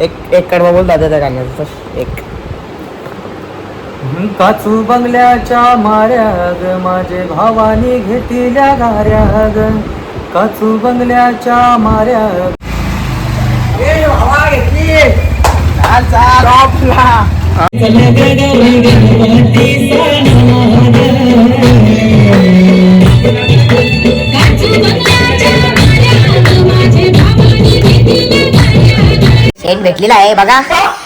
एक एक कडवा बोल दादा त्या गाण्याचं तर एक. काचू बंगल्याच्या माऱ्या ग माझे भावानी घेतल्या गाऱ्या ग काचू बंगल्याच्या माऱ्या शेट भेटलेला आहे बघा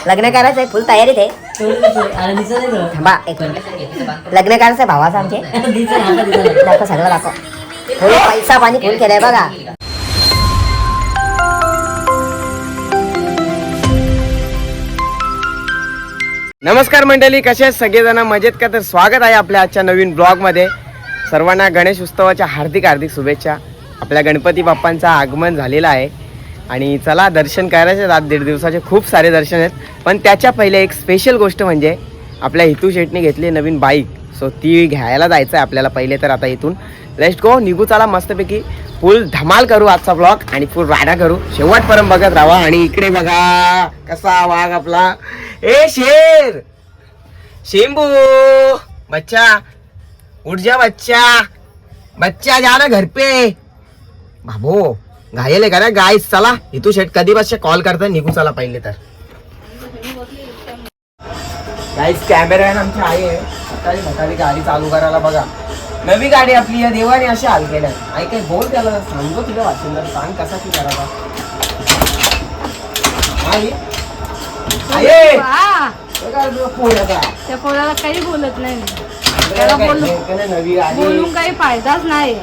लग्न करायचं आहे फुल तयारीत आहे थांबा एक मिनिट लग्न करायचं आहे भावाचं आमचे दाखव सगळं दाखव फुल पैसा पाणी फुल केलंय बघा नमस्कार मंडळी कसे आहेत सगळेजण? मजेत का? तर स्वागत आहे आपल्या आजच्या नवीन ब्लॉगमध्ये. सर्वांना गणेश उत्सवाच्या हार्दिक हार्दिक शुभेच्छा. आपल्या गणपती बाप्पांचं आगमन झालेलं आहे. आणि चला दर्शन करायचे आज दीड दिवसाचे खूप सारे दर्शन आहेत. पण त्याच्या पहिले एक स्पेशल गोष्ट म्हणजे आपल्या हितू शेटने घेतली नवीन बाईक सो ती घ्यायला जायचं आहे आपल्याला पहिले तर आता इथून. लेस्ट गो निघू चला मस्तपैकी. फुल धमाल करू आजचा ब्लॉग आणि फुल राडा करू. शेवटपर्यंत बघत राहा आणि इकडे बघा कसा वाघ आपला. ए शेर! शेंबू! बच्चा! उठ जा बच्चा! बच्चा जा ना घर पे बाबू! घायल आहे का ना गाईस चला. इथू शेट कधी बस कॉल करता निघू चला पहिले तर. गाईस कॅमेरा आमची आई आहे. सकाळी सकाळी गाडी चालू करायला बघा. नवी गाडी आपली या देवाने अशी हाल केल्या आई काय बोल त्याला सांगतो तुला वाचून सांग कसा की करायला आई? त्या पोराला काही बोलत नाही. त्याला बोलून काही फायदाच नाही.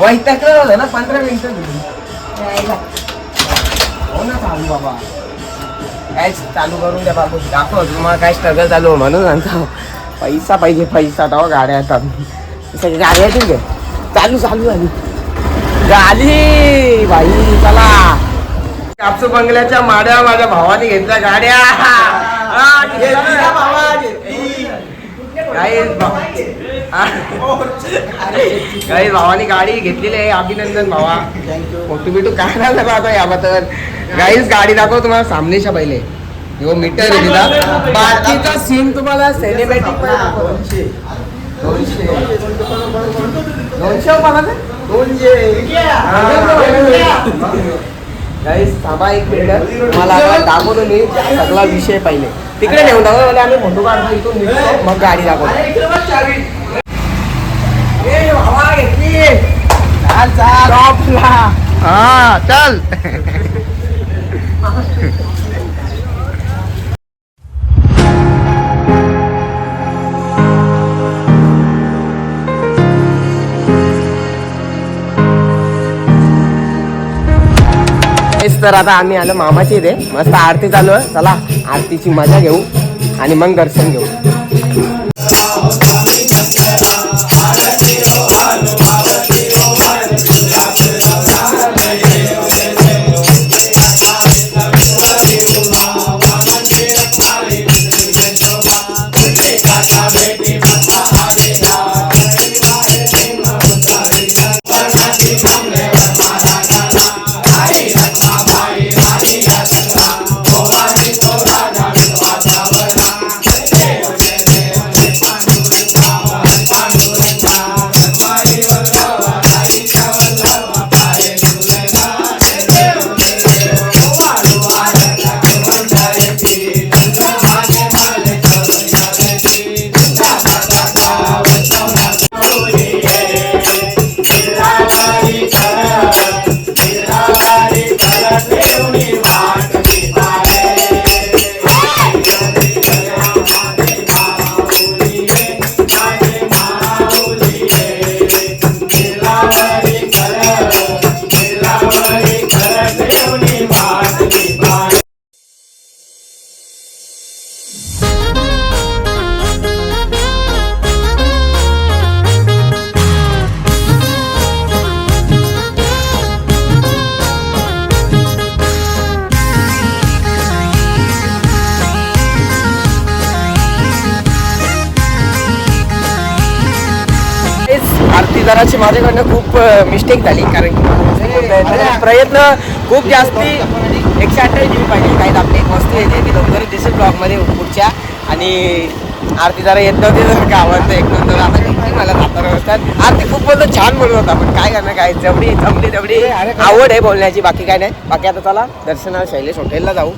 वैतागलं होतं ना पंधरा मिनिटं दिली. हो ना चालू बाबा. काय चालू करून द्या बाबू दाखव तुम्हाला काय स्ट्रगल चालू म्हणून सांगतो. पैसा पाहिजे पैसा तेव्हा गाड्या येतात सगळ्या गाड्या येतील घे चालू चालू झाली. झाली बाई चला. कापसू बंगल्याच्या माड्या माझ्या भावाने घेतल्या गाड्या. हा, काही काही भावानी गाडी घेतलेली आहे. अभिनंदन भावा. फोटो बिटू काय झाला आता याबद्दल? गाईच गाडी दाखव तुम्हाला सामनेच्या पहिले. हो मीटर आहे बाकीचा सीन तुम्हाला सिनेमॅटिक दोनशे दोनशे दोनशे. मला गाईस थांबा एक मिनिट. मला आता दाखवतो मी सगळा विषय पहिले. तिकडे नेऊन दाखव म्हणजे आम्ही फोटो काढतो इथून मग गाडी दाखवतो. हा चल तेच तर आता आम्ही आलो मामाची इथे. मस्त आरती चालू आहे. चला आरतीची मजा घेऊ आणि मग दर्शन घेऊ. जराची माझ्याकडनं खूप मिस्टेक झाली. कारण की प्रयत्न खूप जास्ती एकशे अठ्ठावीस जी पाहिजे. काही आपली एक वस्तू येते ती. लवकरच दिसेल ब्लॉगमध्ये पुढच्या. आणि आरती जरा येत नव्हती तर गावात एक नंतर आता मला सातारा वाजतात आरती खूप बोलतो छान बोलत होता. पण काय करणार काय जेवढी जमली तेवढी आवड आहे बोलण्याची. बाकी काय नाही. बाकी आता चला दर्शनाला शैलेश हॉटेलला जाऊ.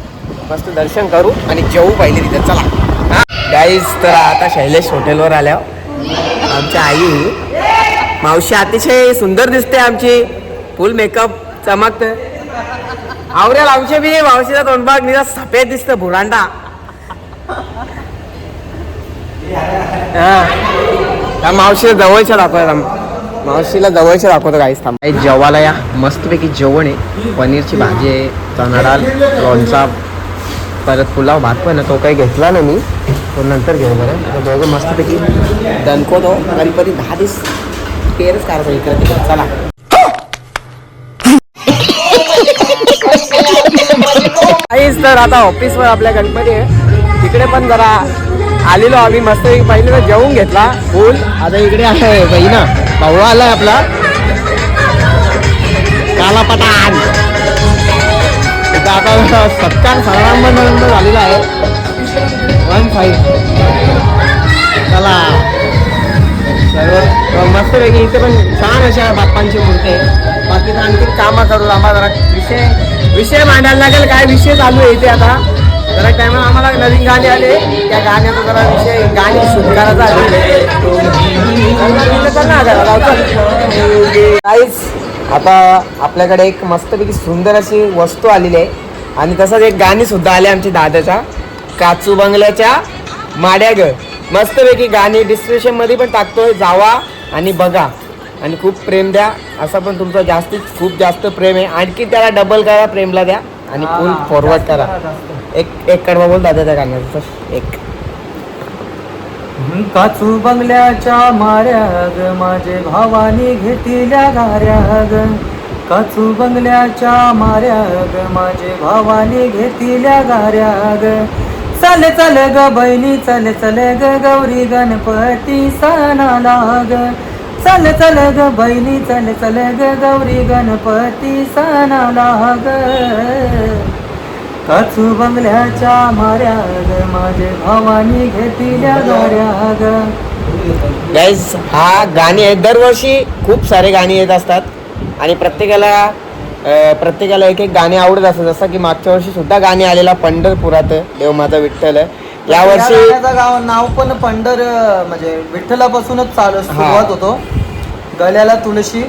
मस्त दर्शन करू आणि जेवू पहिले तिथे. चला. गाईज तर आता शैलेश हॉटेलवर आल्यावर आमच्या आई मावशी अतिशय सुंदर दिसते आमची. फुल मेकअप चमकत. आवरेल आमचे बी मावशीचा तोंडबाग निरा सफेद दिसतं भुरांडा. हा. त्या मावशीला जवळच्या दाखवत मावशीला जवळच्या दाखवतो काहीच थांब. काही जेवायला या. मस्तपैकी जेवण आहे. पनीरची भाजी आहे चणा डाळ लोणचा परत पुलाव भात पण तो काही घेतला नाही मी. तो नंतर घेऊ बरं. दोघं मस्तपैकी दणकवतो. गणपती दहा दिवस पेरच काढतो इकडे तिकडे. चला. काहीच तर आता ऑफिसवर आपल्या गणपती आहे. तिकडे पण जरा आलेलो आम्ही मस्त पहिले तर जेवून घेतला. फुल आता इकडे आहे बहिणा. भाऊ आलाय आपला. काला पटान आता सत्कार समारंभ झालेला आहे. वन फाईव्ह मस्तपैकी इथे पण छान अशा बाप्पांची मूर्ती आहे. बाकी तर आणखी कामं करू आम्हाला जरा विषय विषय मांडायला लागेल काय विषय चालू आहे इथे आता. जरा टायमा आम्हाला नवीन गाणे आले. त्या गाण्याचा जरा विषय गाणी शूट करायचा आहे. काहीच आता आपल्याकडे एक मस्तपैकी सुंदर अशी वस्तू आलेली आहे. आणि तसंच एक गाणी सुद्धा आले आमच्या दादाच्या. काचू बंगल्याच्या माड्या मस्तपैकी गाणी डिस्क्रिप्शनमध्ये पण टाकतोय. जावा आणि बघा आणि खूप प्रेम द्या. असं पण तुमचं जास्तीत खूप जास्त प्रेम आहे. आणखी त्याला डबल करा प्रेमला द्या. आणि फुल फॉरवर्ड करा. एक एक कडवा बोल दादा त्या गाण्याचं. एक. काचू बंगल्याच्या माऱ्या ग माझे भावानी घेतिल्या गाऱ्या ग काचू बंगल्याच्या माऱ्या ग माझे भावानी घेतिल्या गाऱ्या ग चल चल ग बैली चल चल ग गौरी गणपती सणाला ग. चल चल ग बैली चल चल ग गौरी गणपती सणाला ग. काचू बंगल्याच्या माऱ्या ग माझे भावानी घेतिल्या गाऱ्या ग. गाईज हा गाणी आहेत. दरवर्षी खूप सारे गाणी येत असतात. आणि प्रत्येकाला प्रत्येकाला एक एक गाणी आवडत असतात. जसं की मागच्या वर्षी सुद्धा गाणी आलेला पंढरपुरात देव माझा विठ्ठल. या वर्षी या गाव नाव पण पंढर म्हणजे विठ्ठलापासूनच चालू सुरुवात होतो. गळ्याला तुळशी.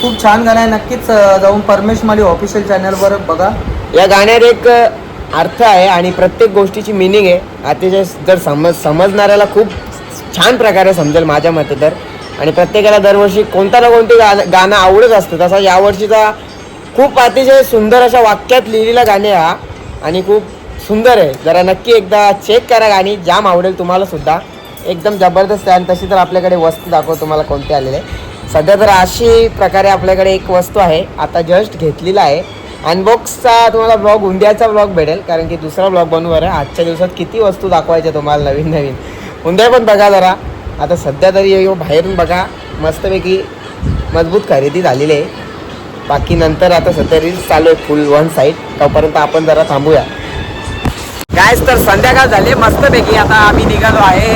खूप छान गाणं आहे. नक्कीच जाऊन परमेश माली ऑफिशियल चॅनलवर बघा. या गाण्यात एक अर्थ आहे आणि प्रत्येक गोष्टीची मिनिंग आहे. अतिशय जर समज समजणाऱ्याला खूप छान प्रकारे समजेल माझ्या मते तर. आणि प्रत्येकाला दरवर्षी कोणता ना कोणते गाणं गाणं आवडत असतं. तसा यावर्षीचा खूप अतिशय सुंदर अशा वाक्यात लिहिलेला गाणे हा. आणि खूप सुंदर आहे. जरा नक्की एकदा चेक करा गाणी. जाम आवडेल तुम्हाला सुद्धा. एकदम जबरदस्त आहे आणि तशी तर आपल्याकडे वस्तू दाखव तुम्हाला कोणते आलेले. सध्या तर अशी प्रकारे आपल्याकडे एक वस्तू आहे. आता जस्ट घेतलेला आहे. अनबॉक्सचा तुम्हाला ब्लॉग उंद्याचा ब्लॉग भेटेल. कारण की दुसरा ब्लॉग बनवर आहे आजच्या दिवसात किती वस्तू दाखवायच्या तुम्हाला नवीन नवीन उंद्या पण बघा जरा. आता सध्या तरी बाहेरून बघा मस्तपैकी मजबूत खरेदी झालेली आहे बाकी नंतर आता सध्या रील्स चालू आहे फुल वन साईड तोपर्यंत आपण जरा थांबूया गायस तर संध्याकाळ झाले मस्तपैकी आता आम्ही निघालो आहे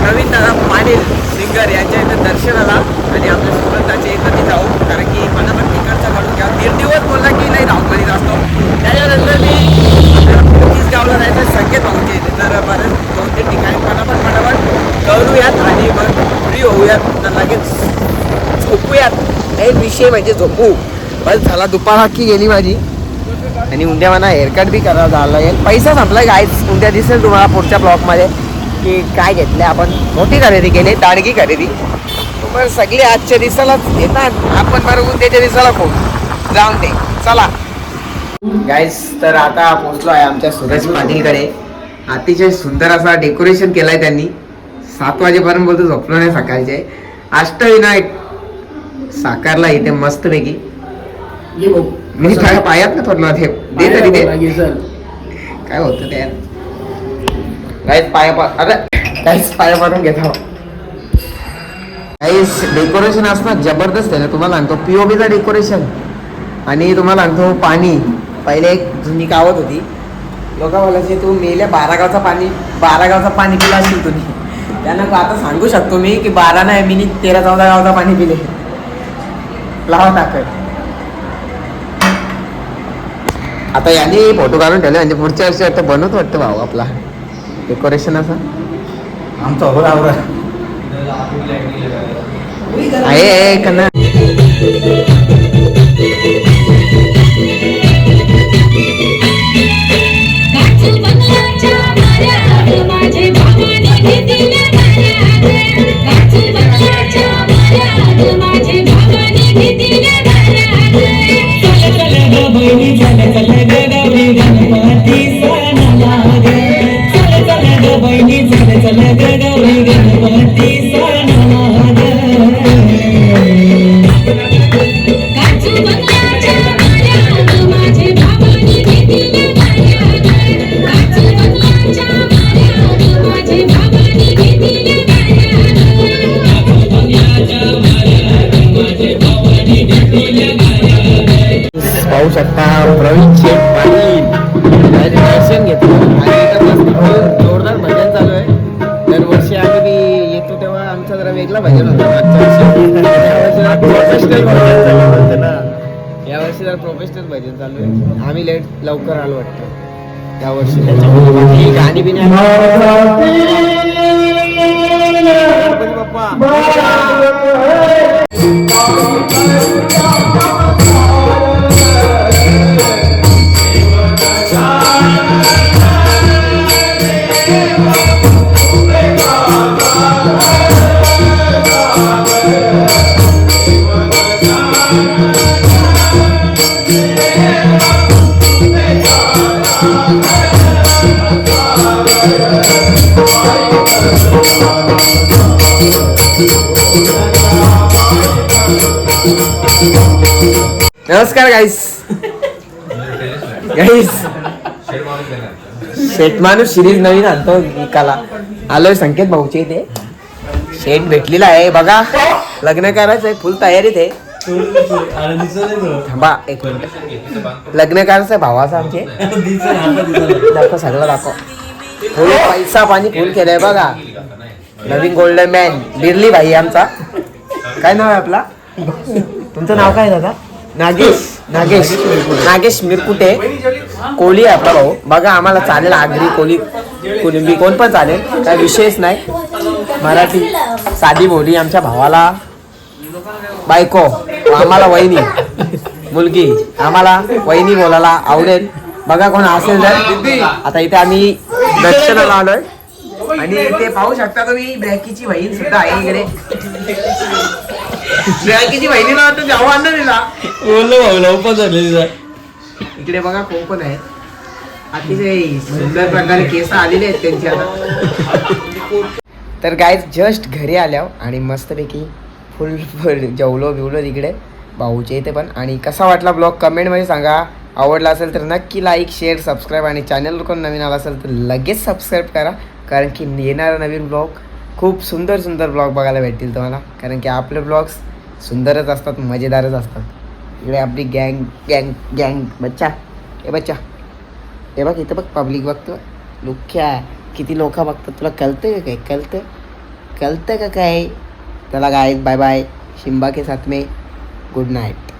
नवीन दादा पाटील सिंगर यांच्या इथं दर्शनाला आणि आपल्या सुरताच्या इथं मी जाऊ कारण की मला पण तिकडचा काढून घ्या दीड दिवस बोलला की नाही धावपळीत असतो त्याच्यानंतर मी तीस गावला जायचं संकेत भाऊच्या तर बरेच दोन तीन ठिकाणी पटापट पटापट करूयात आणि मग फ्री होऊयात. तर लगेच झोपूयात. नाही विषय म्हणजे झोपू. बस झाला दुपार हक्की गेली माझी. आणि उद्या मला हेअरकट बी करायला जायला लागेल पैसा संपला गायच उद्या दिसेल तुम्हाला पुढच्या ब्लॉकमध्ये की काय घेतलं आपण. मोठी खरेदी केली दाडगी खरेदी. पण सगळे आजच्या दिवसालाच येतात. आपण बरं उद्याच्या दिवसाला खूप जाऊन दे. चला. गाईस तर आता पोहोचलो आहे आमच्या सूरज पाटीलकडे. अतिशय सुंदर असा डेकोरेशन केलाय त्यांनी. सात वाजेपर्यंत बोलतो झोपलो नाही सकाळचे. अष्टविनायक साकारला इथे मस्तपैकी. मी काय पायात ना थोडं ते दे तरी दे. काय होतं ते? काहीच पाया पा अरे काहीच पाया पाडून घेतो. काही डेकोरेशन असणार जबरदस्त आहे ना. तुम्हाला सांगतो पीओबीचा डेकोरेशन आणि तुम्हाला सांगतो पाणी. पहिले एक जुनी कावत होती. लोक बोलायचे तू मेल्या बारा गावचा पाणी बारा गावचा पाणी पिला असेल तुम्ही. त्यांना आता सांगू शकतो मी की बारा नाही मी तेरा चौदा गावचा पाणी पिले. लावा टाकत. आता यांनी फोटो काढून ठेवले म्हणजे पुढच्या वर्षी वाटतं बनवत वाटतं भाऊ आपला. डेकोरेशन असं. आमचा हो आवरा आहे आहे कन्ना माझे भावाने घेतल्या पाहू शकता. प्रवीण शेठ पाटील. याचे दर्शन घेतलं. आणि इथं मस्त जोरदार भजन चालू आहे. दरवर्षी आम्ही बी येतो तेव्हा आमचा जरा वेगळा भजन होता. मागच्या वर्षी यावर्षी जरा प्रोफेशनल भजन चालू आहे. आम्ही लेट लवकर आलो वाटतं. यावर्षी त्याच्यामुळे गाणी बिणी गणपती बाप्पा. नमस्कार गाईस गाईस शेट माणूस सिरीज नवीन आणतो विकाला. आलोय संकेत भाऊचे इथे. शेट भेटलेला आहे बघा. लग्न करायचं आहे फुल तयारीत आहे. थांबा एक मिनिट लग्न करायचं आहे भावाचं आमचे. दाखव सगळं दाखव. फुल पैसा पाणी फुल केलंय बघा. नवीन गोल्डन मॅन बिरली भाई आमचा. काय नाव आहे आपला? तुमचं नाव काय दादा? नागेश नागेश नागेश मिरकुटे. कोहली आहे आपला भाऊ. बघा आम्हाला चालेल आगरी कोली कुलिंबी कोण पण चालेल. काय विषयच नाही. मराठी साधी बोली आमच्या भावाला. बायको आम्हाला वहिनी. मुलगी आम्हाला वहिनी बोलायला आवडेल. बघा कोण असेल तर. आता इथे आम्ही दर्शनाला आलोय. आणि इथे पाहू शकता तुम्ही ब्रॅकीची बहीण सुद्धा आहे इकडे. ब्रॅकीची बहिणीला वाटतं जाऊ अन्न दिला बोललो भाऊ लवकर झाले इकडे बघा कोकण आहे अतिशय सुंदर प्रकारे केस आलेले आहेत त्यांची आता. तर गाय जस्ट घरी आल्यावर आणि मस्तपैकी फुल फुल जेवलो बिवलो तिकडे. भाऊच्या इथे पण. आणि कसा वाटला ब्लॉग कमेंटमध्ये सांगा. आवडला असेल तर नक्की लाईक शेअर सबस्क्राईब आणि चॅनलवर कोण नवीन आला असेल तर लगेच सबस्क्राईब करा. कारण की येणारा नवीन ब्लॉग खूप सुंदर सुंदर ब्लॉग बघायला भेटतील तुम्हाला. कारण की आपले ब्लॉग्स सुंदरच असतात मजेदारच असतात. इकडे आपली गँग गँग गँग बच्चा. ए बच्चा. हे बघ इथं बघ पब्लिक बघतो लुख्या. किती लोक बघतात तुला कळतं का काय कळतं कळतं का काय चला गाय बाय बाय शिंबा के साथ में गुड नाईट